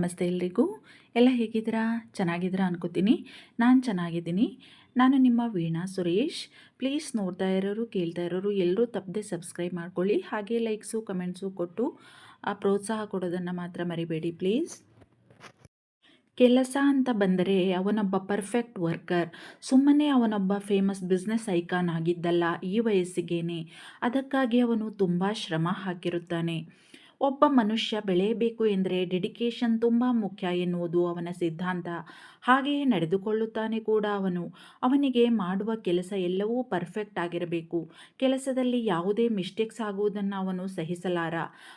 ನಮಸ್ತೆ ಎಲ್ರಿಗೂ. ಎಲ್ಲ ಹೇಗಿದ್ದೀರಾ? ಚೆನ್ನಾಗಿದ್ದೀರಾ ಅನ್ಕೋತೀನಿ. ನಾನು ಚೆನ್ನಾಗಿದ್ದೀನಿ. ನಾನು ನಿಮ್ಮ ವೀಣಾ ಸುರೇಶ್. ಪ್ಲೀಸ್ ನೋಡ್ತಾ ಇರೋರು, ಕೇಳ್ತಾ ಇರೋರು ಎಲ್ಲರೂ ತಪ್ಪದೆ ಸಬ್ಸ್ಕ್ರೈಬ್ ಮಾಡ್ಕೊಳ್ಳಿ. ಹಾಗೆ ಲೈಕ್ಸು, ಕಮೆಂಟ್ಸು ಕೊಟ್ಟು, ಆ, ಪ್ರೋತ್ಸಾಹ ಕೊಡೋದನ್ನು ಮಾತ್ರ ಮರಿಬೇಡಿ ಪ್ಲೀಸ್. ಕೆಲಸ ಅಂತ ಬಂದರೆ ಅವನೊಬ್ಬ ಪರ್ಫೆಕ್ಟ್ ವರ್ಕರ್, ಸುಮ್ಮನೆ ಅವನೊಬ್ಬ ಫೇಮಸ್ ಬಿಸ್ನೆಸ್ ಐಕಾನ್ ಆಗಿದ್ದಲ್ಲ ಈ ವಯಸ್ಸಿಗೇನೆ. ಅದಕ್ಕಾಗಿ ಅವನು ತುಂಬ ಶ್ರಮ ಹಾಕಿರುತ್ತಾನೆ. ಒಬ್ಬ ಮನುಷ್ಯ ಬೆಳೆಯಬೇಕು ಎಂದರೆ ಡೆಡಿಕೇಶನ್ ತುಂಬ ಮುಖ್ಯ ಎನ್ನುವುದು ಅವನ ಸಿದ್ಧಾಂತ. ಹಾಗೆಯೇ ನಡೆದುಕೊಳ್ಳುತ್ತಾನೆ ಕೂಡ ಅವನು. ಅವನಿಗೆ ಮಾಡುವ ಕೆಲಸ ಎಲ್ಲವೂ ಪರ್ಫೆಕ್ಟ್ ಆಗಿರಬೇಕು. ಕೆಲಸದಲ್ಲಿ ಯಾವುದೇ ಮಿಸ್ಟೇಕ್ಸ್ ಆಗುವುದನ್ನು ಅವನು ಸಹಿಸಲಾರ.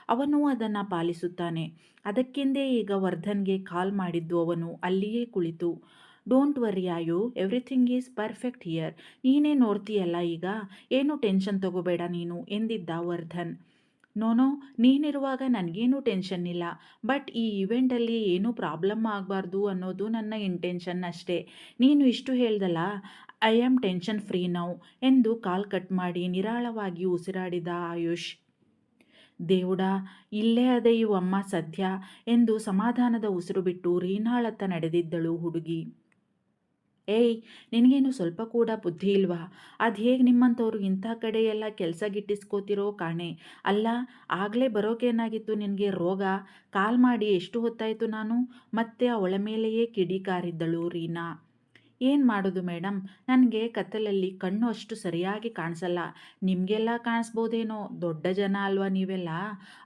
ಅವನು ಅದನ್ನು ಪಾಲಿಸುತ್ತಾನೆ. ಅದಕ್ಕೆಂದೇ ಈಗ ವರ್ಧನ್ಗೆ ಕಾಲ್ ಮಾಡಿದ್ದು ಅವನು ಅಲ್ಲಿಯೇ ಕುಳಿತು. ಡೋಂಟ್ ವರಿ ಆಯು ಎವ್ರಿಥಿಂಗ್ ಈಸ್ ಪರ್ಫೆಕ್ಟ್ ಹಿಯರ್ ನೀನೇ ನೋಡ್ತೀಯಲ್ಲ ಈಗ? ಏನು ಟೆನ್ಷನ್ ತಗೋಬೇಡ ನೀನು, ಎಂದಿದ್ದ ವರ್ಧನ್. ನೋನೋ ನೀನಿರುವಾಗ ನನಗೇನು ಟೆನ್ಷನ್ ಇಲ್ಲ. ಬಟ್ ಈ ಇವೆಂಟಲ್ಲಿ ಏನೂ ಪ್ರಾಬ್ಲಮ್ ಆಗಬಾರ್ದು ಅನ್ನೋದು ನನ್ನ ಇಂಟೆನ್ಷನ್ ಅಷ್ಟೇ. ನೀನು ಇಷ್ಟು ಹೇಳ್ದಲ್ಲ, I am tension free now ಎಂದು ಕಾಲ್ ಕಟ್ ಮಾಡಿ ನಿರಾಳವಾಗಿ ಉಸಿರಾಡಿದ ಆಯುಷ್. ದೇವುಡ, ಇಲ್ಲೇ ಅದೇ ಅಮ್ಮ ಸದ್ಯ ಎಂದು ಸಮಾಧಾನದ ಉಸಿರು ಬಿಟ್ಟು ರೀನಾಳತ್ತ ನಡೆದಿದ್ದಳು ಹುಡುಗಿ. ಏಯ್, ನಿನಗೇನು ಸ್ವಲ್ಪ ಕೂಡ ಬುದ್ಧಿ ಇಲ್ವಾ? ಅದು ಹೇಗೆ ನಿಮ್ಮಂಥವ್ರು ಇಂಥ ಕಡೆಯೆಲ್ಲ ಕೆಲಸ ಗಿಟ್ಟಿಸ್ಕೋತಿರೋ ಕಾಣೆ. ಅಲ್ಲ, ಆಗಲೇ ಬರೋಕೇನಾಗಿತ್ತು ನಿನಗೆ ರೋಗ? ಕಾಲ್ ಮಾಡಿ ಎಷ್ಟು ಹೊತ್ತಾಯಿತು ನಾನು? ಮತ್ತೆ ಅವಳ ಮೇಲೆಯೇ ಕಿಡಿಕಾರಿದ್ದಳು ರೀನಾ. ಏನು ಮಾಡೋದು ಮೇಡಮ್ ನನಗೆ ಕತ್ತಲಲ್ಲಿ ಕಣ್ಣು ಅಷ್ಟು ಸರಿಯಾಗಿ ಕಾಣಿಸಲ್ಲ. ನಿಮಗೆಲ್ಲ ಕಾಣಿಸ್ಬೋದೇನೋ? ದೊಡ್ಡ ಜನ ಅಲ್ವಾ ನೀವೆಲ್ಲ?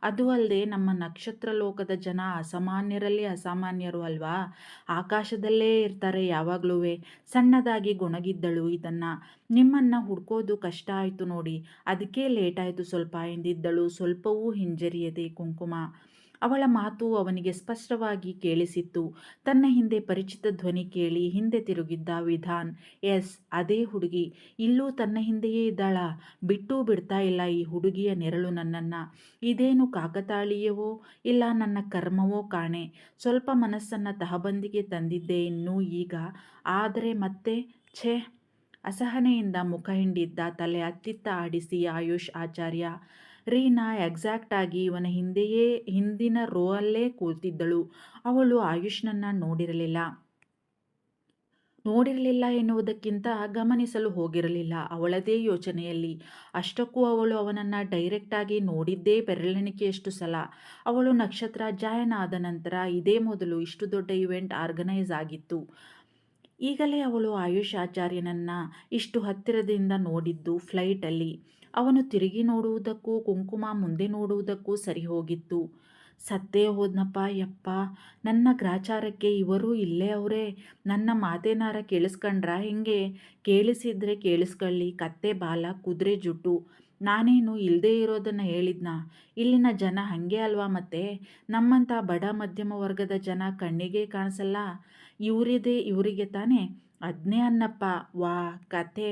ಅದು ಅಲ್ಲದೆ ನಮ್ಮ ನಕ್ಷತ್ರ ಲೋಕದ ಜನ ಅಸಾಮಾನ್ಯರಲ್ಲಿ ಅಸಾಮಾನ್ಯರು ಅಲ್ವಾ? ಆಕಾಶದಲ್ಲೇ ಇರ್ತಾರೆ ಯಾವಾಗಲೂ ಸಣ್ಣದಾಗಿ ಗೊಣಗಿದ್ದಳು ಇದನ್ನು. ನಿಮ್ಮನ್ನು ಹುಡ್ಕೋದು ಕಷ್ಟ ಆಯಿತು ನೋಡಿ. ಅದಕ್ಕೆ ಲೇಟ್ ಆಯಿತು ಸ್ವಲ್ಪ ಎಂದಿದ್ದಳು. ಸ್ವಲ್ಪವೂ ಹಿಂಜರಿಯದೆ ಕುಂಕುಮ. ಅವಳ ಮಾತು ಅವನಿಗೆ ಸ್ಪಷ್ಟವಾಗಿ ಕೇಳಿಸಿತ್ತು. ತನ್ನ ಹಿಂದೆ ಪರಿಚಿತ ಧ್ವನಿ ಕೇಳಿ ಹಿಂದೆ ತಿರುಗಿದ್ದ ವಿಧಾನ್, ಎಸ್, ಅದೇ ಹುಡುಗಿ. ಇಲ್ಲೂ ತನ್ನ ಹಿಂದೆಯೇ ಇದ್ದಾಳ. ಬಿಟ್ಟೂ ಬಿಡ್ತಾ ಇಲ್ಲ ಈ ಹುಡುಗಿಯ ನೆರಳು ನನ್ನನ್ನು. ಇದೇನು ಕಾಕತಾಳೀಯವೋ? ಇಲ್ಲ ನನ್ನ ಕರ್ಮವೋ ಕಾಣೆ. ಸ್ವಲ್ಪ ಮನಸ್ಸನ್ನು ತಹಬಂದಿಗೆ ತಂದಿದ್ದೆ ಇನ್ನೂ ಈಗ. ಆದರೆ ಮತ್ತೆ, ಛೇ! ಅಸಹನೆಯಿಂದ ಮುಖ ಹಿಂಡಿದ್ದ ತಲೆ ಅತ್ತಿತ್ತ ಆಡಿಸಿ ಆಯುಷ್ ಆಚಾರ್ಯ ರೀನಾ ಎಕ್ಸಾಕ್ಟಾಗಿ ಇವನ ಹಿಂದೆಯೇ, ಹಿಂದಿನ ರೋ ಅಲ್ಲೇ ಕೂತಿದ್ದಳು. ಅವಳು ಆಯುಷ್ನನ್ನು ನೋಡಿರಲಿಲ್ಲ. ನೋಡಿರಲಿಲ್ಲ ಎನ್ನುವುದಕ್ಕಿಂತ ಗಮನಿಸಲು ಹೋಗಿರಲಿಲ್ಲ ಅವಳದೇ ಯೋಚನೆಯಲ್ಲಿ. ಅಷ್ಟಕ್ಕೂ ಅವಳು ಅವನನ್ನು ಡೈರೆಕ್ಟಾಗಿ ನೋಡಿದ್ದೇ ಬೆರಳೆಣಿಕೆಯಷ್ಟು ಸಲ. ಅವಳು ನಕ್ಷತ್ರ ಜಾಯನ ಆದ ನಂತರ ಇದೇ ಮೊದಲು ಇಷ್ಟು ದೊಡ್ಡ ಇವೆಂಟ್ ಆರ್ಗನೈಸ್ ಆಗಿತ್ತು. ಈಗಲೇ ಅವಳು ಆಯುಷ್ ಆಚಾರ್ಯನನ್ನು ಇಷ್ಟು ಹತ್ತಿರದಿಂದ ನೋಡಿದ್ದು ಫ್ಲೈಟಲ್ಲಿ ಅವನು ತಿರುಗಿ ನೋಡುವುದಕ್ಕೂ, ಕುಂಕುಮ ಮುಂದೆ ನೋಡುವುದಕ್ಕೂ ಸರಿ ಹೋಗಿತ್ತು. ಸತ್ತೇ ಹೋದ್ನಪ್ಪ, ಯಪ್ಪ! ನನ್ನ ಗ್ರಾಚಾರಕ್ಕೆ ಇವರು ಇಲ್ಲೇ ಅವರೇ. ನನ್ನ ಮಾತೇನಾರ ಕೇಳಿಸ್ಕೊಂಡ್ರ ಹೆಂಗೆ? ಕೇಳಿಸಿದ್ರೆ ಕೇಳಿಸ್ಕೊಳ್ಳಿ, ಕತ್ತೆ, ಬಾಲ, ಕುದುರೆ, ಜುಟ್ಟು. ನಾನೇನು ಇಲ್ಲದೇ ಇರೋದನ್ನು ಹೇಳಿದ್ನ? ಇಲ್ಲಿನ ಜನ ಹಾಗೆ ಅಲ್ವಾ ಮತ್ತೆ? ನಮ್ಮಂಥ ಬಡ ಮಧ್ಯಮ ವರ್ಗದ ಜನ ಕಣ್ಣಿಗೆ ಕಾಣಿಸಲ್ಲ? ಇವರಿದೆ ಇವರಿಗೆ ತಾನೇ? ಅದನ್ನೇ ಅನ್ನಪ್ಪ, ವಾ, ಕತೆ.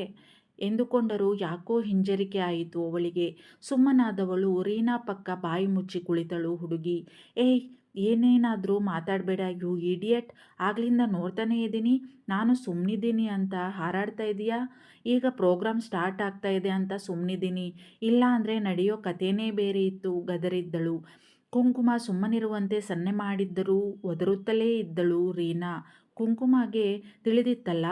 ಎಂದುಕೊಂಡರೂ ಯಾಕೋ ಹಿಂಜರಿಕೆ ಆಯಿತು ಅವಳಿಗೆ. ಸುಮ್ಮನಾದವಳು ರೀನಾ ಪಕ್ಕ ಬಾಯಿ ಮುಚ್ಚಿ ಕುಳಿತಳು ಹುಡುಗಿ. ಏಯ್, ಏನೇನಾದರೂ ಮಾತಾಡಬೇಡ ಯು ಇಡಿಯಟ್. ಆಗ್ಲಿಂದ ನೋಡ್ತಾನೇ ಇದ್ದೀನಿ. ನಾನು ಸುಮ್ಮನಿದ್ದೀನಿ ಅಂತ ಹಾರಾಡ್ತಾ ಇದೆಯಾ? ಈಗ ಪ್ರೋಗ್ರಾಮ್ ಸ್ಟಾರ್ಟ್ ಆಗ್ತಾ ಇದೆ ಅಂತ ಸುಮ್ಮನಿದ್ದೀನಿ ಇಲ್ಲ ಅಂದರೆ ನಡೆಯೋ ಕಥೆನೇ ಬೇರೆ ಇತ್ತು ಗದರಿದ್ದಳು. ಕುಂಕುಮ ಸುಮ್ಮನಿರುವಂತೆ ಸನ್ನೆ ಮಾಡಿದ್ದರೂ ಒದರುತ್ತಲೇ ಇದ್ದಳು ರೀನಾ. ಕುಂಕುಮಗೆ ತಿಳಿದಿತ್ತಲ್ಲ?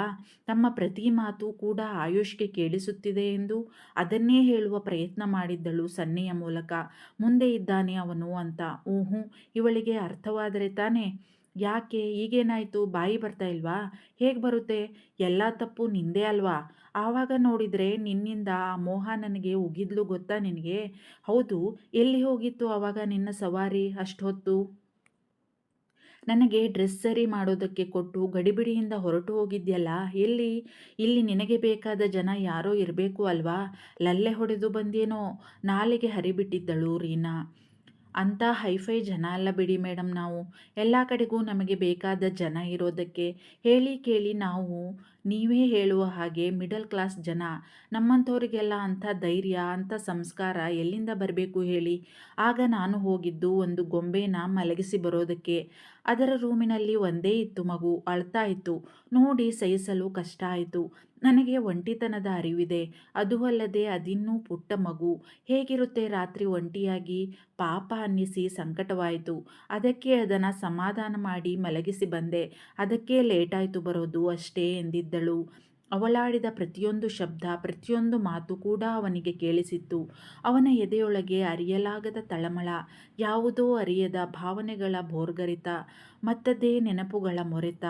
ತಮ್ಮ ಪ್ರತಿ ಮಾತು ಕೂಡ ಆಯುಷ್ಗೆ ಕೇಳಿಸುತ್ತಿದೆ ಎಂದು ಅದನ್ನೇ ಹೇಳುವ ಪ್ರಯತ್ನ ಮಾಡಿದ್ದಳು ಸನ್ನೆಯ ಮೂಲಕ. ಮುಂದೆ ಇದ್ದಾನೆ ಅವನು ಅಂತ. ಊಹು ಇವಳಿಗೆ ಅರ್ಥವಾದರೆ ತಾನೇ? ಯಾಕೆ? ಈಗೇನಾಯಿತು? ಬಾಯಿ ಬರ್ತಾ ಇಲ್ವಾ? ಹೇಗೆ ಬರುತ್ತೆ? ಎಲ್ಲ ತಪ್ಪು ನಿಂದೇ ಅಲ್ವಾ? ಆವಾಗ ನೋಡಿದರೆ ನಿನ್ನಿಂದ ಆ ಮೋಹ ನನಗೆ ಉಗಿದ್ಲು ಗೊತ್ತಾ ನಿನಗೆ? ಹೌದು, ಎಲ್ಲಿ ಹೋಗಿತ್ತು ಆವಾಗ ನಿನ್ನ ಸವಾರಿ? ಅಷ್ಟೊತ್ತು? ನನಗೆ ಡ್ರೆಸ್ ಸರಿ ಮಾಡೋದಕ್ಕೆ ಕೊಟ್ಟು ಗಡಿಬಿಡಿಯಿಂದ ಹೊರಟು ಹೋಗಿದ್ಯಲ್ಲ, ಎಲ್ಲಿ? ಇಲ್ಲಿ ನಿನಗೆ ಬೇಕಾದ ಜನ ಯಾರೋ ಇರಬೇಕು ಅಲ್ವಾ? ಲಲ್ಲೆ ಹೊಡೆದು ಬಂದೇನೋ? ನಾಲಿಗೆ ಹರಿಬಿಟ್ಟಿದ್ದಳು ರೀನಾ. ಅಂಥ ಹೈಫೈ ಜನ ಅಲ್ಲ ಬಿಡಿ ಮೇಡಮ್ ನಾವು. ಎಲ್ಲ ಕಡೆಗೂ ನಮಗೆ ಬೇಕಾದ ಜನ ಇರೋದಕ್ಕೆ ಹೇಳಿ ಕೇಳಿ ನಾವು, ನೀವೇ ಹೇಳುವ ಹಾಗೆ ಮಿಡಲ್ ಕ್ಲಾಸ್ ಜನ, ನಮ್ಮಂಥವ್ರಿಗೆಲ್ಲ ಅಂಥ ಧೈರ್ಯ, ಅಂಥ ಸಂಸ್ಕಾರ ಎಲ್ಲಿಂದ ಬರಬೇಕು ಹೇಳಿ. ಆಗ ನಾನು ಹೋಗಿದ್ದು ಒಂದು ಗೊಂಬೆನ ಮಲಗಿಸಿ ಬರೋದಕ್ಕೆ. ಅದರ ರೂಮಿನಲ್ಲಿ ಒಂದೇ ಇತ್ತು ಮಗು, ಅಳ್ತಾ ಇತ್ತು. ನೋಡಿ ಸಹಿಸಲು ಕಷ್ಟ ಆಯಿತು. ನನಗೆ ಒಂಟಿತನದ ಅರಿವಿದೆ. ಅದು ಅಲ್ಲದೆ ಅದಿನ್ನೂ ಪುಟ್ಟ ಮಗು. ಹೇಗಿರುತ್ತೆ ರಾತ್ರಿ ಒಂಟಿಯಾಗಿ ಪಾಪ ಅನ್ನಿಸಿ ಸಂಕಟವಾಯಿತು. ಅದಕ್ಕೆ ಅದನ್ನು ಸಮಾಧಾನ ಮಾಡಿ ಮಲಗಿಸಿ ಬಂದೆ. ಅದಕ್ಕೆ ಲೇಟಾಯಿತು ಬರೋದು ಅಷ್ಟೇ ಎಂದಿದ್ದಳು. ಅವಳಾಡಿದ ಪ್ರತಿಯೊಂದು ಶಬ್ದ, ಪ್ರತಿಯೊಂದು ಮಾತು ಕೂಡ ಅವನಿಗೆ ಕೇಳಿಸಿತ್ತು. ಅವನ ಎದೆಯೊಳಗೆ ಅರಿಯಲಾಗದ ತಳಮಳ, ಯಾವುದೋ ಅರಿಯದ ಭಾವನೆಗಳ ಭೋರ್ಗರಿತ, ಮತ್ತದೇ ನೆನಪುಗಳ ಮೊರೆತ.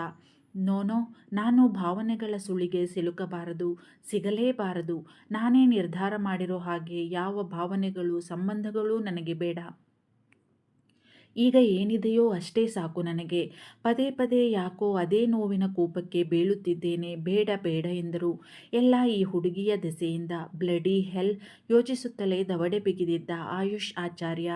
ನೋನೋ, ನಾನು ಭಾವನೆಗಳ ಸುಳಿಗೆ ಸಿಲುಕಬಾರದು, ಸಿಗಲೇಬಾರದು. ನಾನೇ ನಿರ್ಧಾರ ಮಾಡಿರೋ ಹಾಗೆ ಯಾವ ಭಾವನೆಗಳು, ಸಂಬಂಧಗಳೂ ನನಗೆ ಬೇಡ. ಈಗ ಏನಿದೆಯೋ ಅಷ್ಟೇ ಸಾಕು ನನಗೆ. ಪದೇ ಪದೇ ಯಾಕೋ ಅದೇ ನೋವಿನ ಕೂಪಕ್ಕೆ ಬೀಳುತ್ತಿದ್ದೇನೆ, ಬೇಡ ಬೇಡ ಎಂದರು. ಎಲ್ಲ ಈ ಹುಡುಗಿಯ ದೆಸೆಯಿಂದ, ಬ್ಲಡಿ ಹೆಲ್ ಯೋಚಿಸುತ್ತಲೇ ದವಡೆ ಬಿಗಿದಿದ್ದ ಆಯುಷ್ ಆಚಾರ್ಯ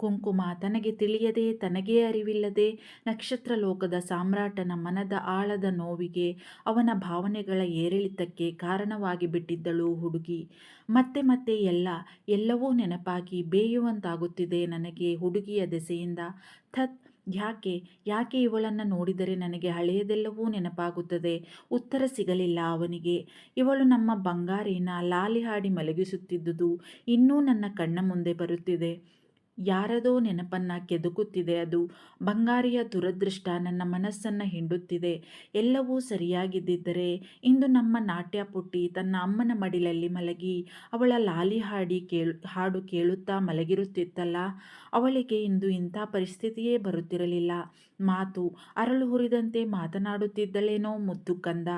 ಕುಂಕುಮ ತನಗೆ ತಿಳಿಯದೆ, ತನಗೇ ಅರಿವಿಲ್ಲದೆ ನಕ್ಷತ್ರ ಲೋಕದ ಸಾಮ್ರಾಟನ ಮನದ ಆಳದ ನೋವಿಗೆ ಅವನ ಭಾವನೆಗಳ ಏರಿಳಿತಕ್ಕೆ ಕಾರಣವಾಗಿ ಬಿಟ್ಟಿದ್ದಳು ಹುಡುಗಿ. ಮತ್ತೆ ಮತ್ತೆ ಎಲ್ಲ, ಎಲ್ಲವೂ ನೆನಪಾಗಿ ಬೇಯುವಂತಾಗುತ್ತಿದೆ ನನಗೆ ಹುಡುಗಿಯ ದೆಸೆಯಿಂದ. ಥತ್, ಯಾಕೆ ಯಾಕೆ ಇವಳನ್ನು ನೋಡಿದರೆ ನನಗೆ ಹಳೆಯದೆಲ್ಲವೂ ನೆನಪಾಗುತ್ತದೆ, ಉತ್ತರ ಸಿಗಲಿಲ್ಲ ಅವನಿಗೆ. ಇವಳು ನಮ್ಮ ಬಂಗಾರಿನ ಲಾಲಿ ಹಾಡಿ ಮಲಗಿಸುತ್ತಿದ್ದುದು ಇನ್ನೂ ನನ್ನ ಕಣ್ಣ ಮುಂದೆ ಬರುತ್ತಿದೆ. ಯಾರದೋ ನೆನಪನ್ನು ಕೆದಕುತ್ತಿದೆ. ಅದು ಬಂಗಾರಿಯ ದುರದೃಷ್ಟ, ನನ್ನ ಮನಸ್ಸನ್ನು ಹಿಂಡುತ್ತಿದೆ. ಎಲ್ಲವೂ ಸರಿಯಾಗಿದ್ದಿದ್ದರೆ ಇಂದು ನಮ್ಮ ನಾಟ್ಯ ಪುಟ್ಟಿ ತನ್ನ ಅಮ್ಮನ ಮಡಿಲಲ್ಲಿ ಮಲಗಿ ಅವಳ ಲಾಲಿ ಹಾಡಿ ಕೇಳು, ಹಾಡು ಕೇಳುತ್ತಾ ಮಲಗಿರುತ್ತಿತ್ತಲ್ಲ. ಅವಳಿಗೆ ಇಂದು ಇಂಥ ಪರಿಸ್ಥಿತಿಯೇ ಬರುತ್ತಿರಲಿಲ್ಲ. ಮಾತು ಅರಳು ಹುರಿದಂತೆ ಮಾತನಾಡುತ್ತಿದ್ದಳೇನೋ ಮುದ್ದು ಕಂದ.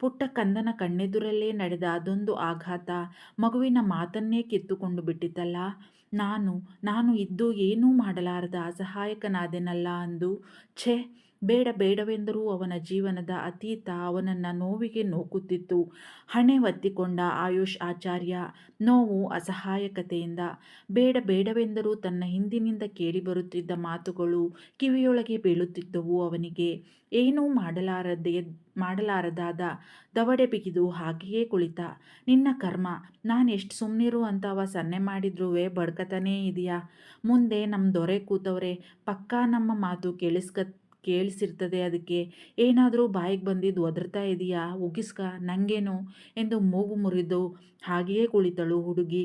ಪುಟ್ಟ ಕಂದನ ಕಣ್ಣೆದುರಲ್ಲೇ ನಡೆದ ಅದೊಂದು ಆಘಾತ. ಮಗುವಿನ ಮಾತನ್ನೇ ಕಿತ್ತುಕೊಂಡು ಬಿಟ್ಟಿತಲ್ಲ ನಾನು ನಾನು ಇದ್ದು ಏನೂ ಮಾಡಲಾರದ ಅಸಹಾಯಕನಾದೆನಲ್ಲ ಅಂದು ಛೆ ಬೇಡ ಬೇಡವೆಂದರೂ ಅವನ ಜೀವನದ ಅತೀತ ಅವನನ್ನು ನೋವಿಗೆ ನೋಕುತ್ತಿತ್ತು. ಹಣೆ ಒತ್ತಿಕೊಂಡ ಆಯುಷ್ ಆಚಾರ್ಯ ನೋವು ಅಸಹಾಯಕತೆಯಿಂದ ಬೇಡ ಬೇಡವೆಂದರೂ ತನ್ನ ಹಿಂದಿನಿಂದ ಕೇಳಿಬರುತ್ತಿದ್ದ ಮಾತುಗಳು ಕಿವಿಯೊಳಗೆ ಬೀಳುತ್ತಿದ್ದವು ಅವನಿಗೆ. ಏನೂ ಮಾಡಲಾರದೆ ಮಾಡಲಾರದಾದ ದವಡೆ ಬಿಗಿದು ಹಾಗೆಯೇ ಕುಳಿತ. ನಿನ್ನ ಕರ್ಮ, ನಾನು ಎಷ್ಟು ಸುಮ್ಮನಿರು ಅವ ಸನ್ನೆ ಮಾಡಿದ್ರೂ ಬಡ್ಕತಾನೇ ಇದೆಯಾ. ಮುಂದೆ ನಮ್ಮ ದೊರೆ ಕೂತವ್ರೆ, ಪಕ್ಕಾ ನಮ್ಮ ಮಾತು ಕೇಳಿಸ್ಕ ಕೇಳಿಸಿರ್ತದೆ ಅದಕ್ಕೆ. ಏನಾದರೂ ಬಾಯಿಗೆ ಬಂದಿದ್ದು ಒದರ್ತಾ ಇದೆಯಾ? ಉಗಿಸ್ಕ? ನನಗೇನು ಎಂದು ಮೂಗು ಮುರಿದು ಹಾಗೆಯೇ ಕುಳಿತಳು ಹುಡುಗಿ.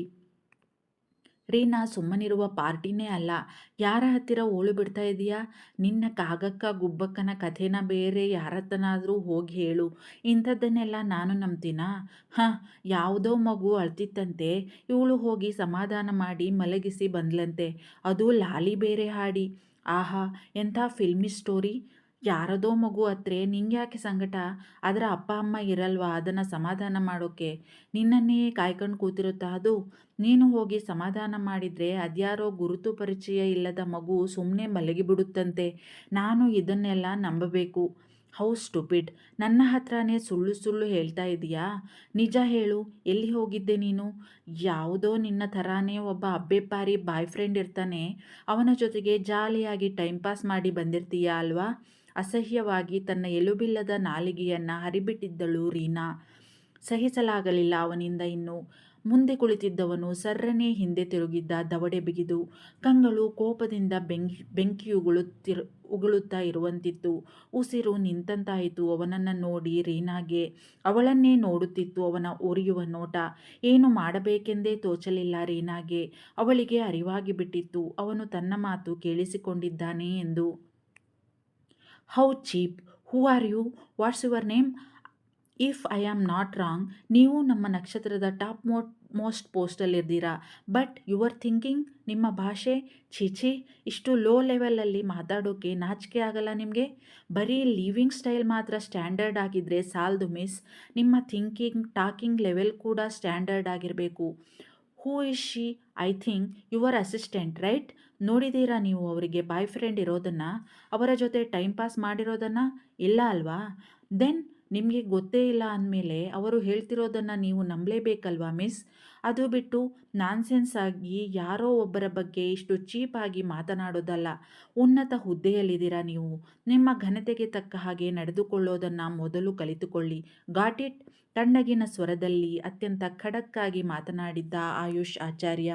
ರೀನಾ ಸುಮ್ಮನಿರುವ ಪಾರ್ಟಿನೇ ಅಲ್ಲ. ಯಾರ ಹತ್ತಿರ ಓಳು ಬಿಡ್ತಾ ಇದೀಯಾ? ನಿನ್ನ ಕಾಗಕ್ಕ ಗುಬ್ಬಕ್ಕನ ಕಥೆನ ಬೇರೆ ಯಾರತ್ತನಾದರೂ ಹೋಗಿ ಹೇಳು. ಇಂಥದ್ದನ್ನೆಲ್ಲ ನಾನು ನಂಬ್ತೀನಾ? ಹಾಂ, ಯಾವುದೋ ಮಗು ಅಳ್ತಿತ್ತಂತೆ. ಇವಳು ಹೋಗಿ ಸಮಾಧಾನ ಮಾಡಿ ಮಲಗಿಸಿ ಬಂದ್ಲಂತೆ. ಅದು ಲಾಲಿ ಬೇರೆ ಹಾಡಿ. ಆಹಾ, ಎಂಥ ಫಿಲ್ಮಿ ಸ್ಟೋರಿ? ಯಾರದೋ ಮಗು ಹತ್ರ ನಿಂಗ್ಯಾಕೆ ಸಂಕಟ? ಅದರ ಅಪ್ಪ, ಅಮ್ಮ ಇರಲ್ವಾ? ಅದನ್ನು ಸಮಾಧಾನ ಮಾಡೋಕೆ. ನಿನ್ನನ್ನೇ ಕಾಯ್ಕೊಂಡು ಕೂತಿರುತ್ತಾ ಅದು? ನೀನು ಹೋಗಿ ಸಮಾಧಾನ ಮಾಡಿದರೆ ಅದ್ಯಾರೋ ಗುರುತು ಪರಿಚಯ ಇಲ್ಲದ ಮಗು ಸುಮ್ಮನೆ ಮಲಗಿಬಿಡುತ್ತಂತೆ. ನಾನು ಇದನ್ನೆಲ್ಲ ನಂಬಬೇಕು. ಹೌ ಸ್ಟುಪಿಡ್ ನನ್ನ ಹತ್ರನೇ ಸುಳ್ಳು ಸುಳ್ಳು ಹೇಳ್ತಾ ಇದೀಯಾ? ನಿಜ ಹೇಳು, ಎಲ್ಲಿ ಹೋಗಿದ್ದೆ ನೀನು? ಯಾವುದೋ ನಿನ್ನ ಥರಾನೇ ಒಬ್ಬ ಅಬ್ಬೆಪಾರಿ ಬಾಯ್ ಫ್ರೆಂಡ್ ಇರ್ತಾನೆ. ಅವನ ಜೊತೆಗೆ ಜಾಲಿಯಾಗಿ ಟೈಮ್ ಪಾಸ್ ಮಾಡಿ ಬಂದಿರ್ತೀಯಾ ಅಲ್ವಾ? ಅಸಹ್ಯವಾಗಿ ತನ್ನ ಎಲುಬಿಲ್ಲದ ನಾಲಿಗೆಯನ್ನು ಹರಿಬಿಟ್ಟಿದ್ದಳು ರೀನಾ. ಸಹಿಸಲಾಗಲಿಲ್ಲ ಅವನಿಂದ ಇನ್ನು. ಮುಂದೆ ಕುಳಿತಿದ್ದವನು ಸರ್ರನೆ ಹಿಂದೆ ತಿರುಗಿದ್ದ ದವಡೆ ಬಿಗಿದು, ಕಂಗಳು ಕೋಪದಿಂದ ಬೆಂಕಿ ಬೆಂಕಿಯುಗುಳುತ್ತಿರು ಉಗುಳುತ್ತಾ ಇರುವಂತಿತ್ತು. ಉಸಿರು ನಿಂತಂತಾಯಿತು. ಅವನನ್ನು ನೋಡಿ ರೀನಾಗೆ ಅವಳನ್ನೇ ನೋಡುತ್ತಿತ್ತು ಅವನ ಉರಿಯುವ ನೋಟ. ಏನು ಮಾಡಬೇಕೆಂದೇ ತೋಚಲಿಲ್ಲ ರೀನಾಗೆ. ಅವಳಿಗೆ ಅರಿವಾಗಿ ಬಿಟ್ಟಿತ್ತು. ಅವನು ತನ್ನ ಮಾತು ಕೇಳಿಸಿಕೊಂಡಿದ್ದಾನೆ ಎಂದು. How cheap, who are you? What's your name? If I am not wrong ನೀವು ನಮ್ಮ ನಕ್ಷತ್ರದ ಟಾಪ್ ಮೋಟ್ ಮೋಸ್ಟ್ ಪೋಸ್ಟಲ್ಲಿದ್ದೀರಾ. ಬಟ್ ಯುವರ್ ಥಿಂಕಿಂಗ್ ನಿಮ್ಮ ಭಾಷೆ, ಛೀ ಇಷ್ಟು ಲೋ ಲೆವೆಲಲ್ಲಿ ಮಾತಾಡೋಕ್ಕೆ ನಾಚಿಕೆ ಆಗಲ್ಲ ನಿಮಗೆ? ಬರೀ ಲಿವಿಂಗ್ ಸ್ಟೈಲ್ ಮಾತ್ರ ಸ್ಟ್ಯಾಂಡರ್ಡ್ ಆಗಿದ್ದರೆ ಸಾಲ್ದು ಮಿಸ್ ನಿಮ್ಮ ಥಿಂಕಿಂಗ್ ಟಾಕಿಂಗ್ ಲೆವೆಲ್ ಕೂಡ ಸ್ಟ್ಯಾಂಡರ್ಡ್ ಆಗಿರಬೇಕು. Who is she I think your assistant right ನೋಡಿದ್ದೀರಾ ನೀವು ಅವರಿಗೆ ಬಾಯ್ ಫ್ರೆಂಡ್ ಇರೋದನ್ನು? ಅವರ ಜೊತೆ ಟೈಮ್ ಪಾಸ್ ಮಾಡಿರೋದನ್ನು? ಇಲ್ಲ ಅಲ್ವಾ? ದೆನ್ ನಿಮಗೆ ಗೊತ್ತೇ ಇಲ್ಲ ಅಂದಮೇಲೆ ಅವರು ಹೇಳ್ತಿರೋದನ್ನು ನೀವು ನಂಬಲೇಬೇಕಲ್ವಾ ಮಿಸ್? ಅದು ಬಿಟ್ಟು ನಾನ್ಸೆನ್ಸ್ ಆಗಿ ಯಾರೋ ಒಬ್ಬರ ಬಗ್ಗೆ ಇಷ್ಟು ಚೀಪಾಗಿ ಮಾತನಾಡೋದಲ್ಲ, ಉನ್ನತ ಹುದ್ದೆಯಲ್ಲಿದ್ದೀರಾ ನೀವು? ನಿಮ್ಮ ಘನತೆಗೆ ತಕ್ಕ ಹಾಗೆ ನಡೆದುಕೊಳ್ಳೋದನ್ನು ಮೊದಲು ಕಲಿತುಕೊಳ್ಳಿ. Got it? ತಣ್ಣಗಿನ ಸ್ವರದಲ್ಲಿ ಅತ್ಯಂತ ಖಡಕ್ಕಾಗಿ ಮಾತನಾಡಿದ್ದ ಆಯುಷ್ ಆಚಾರ್ಯ.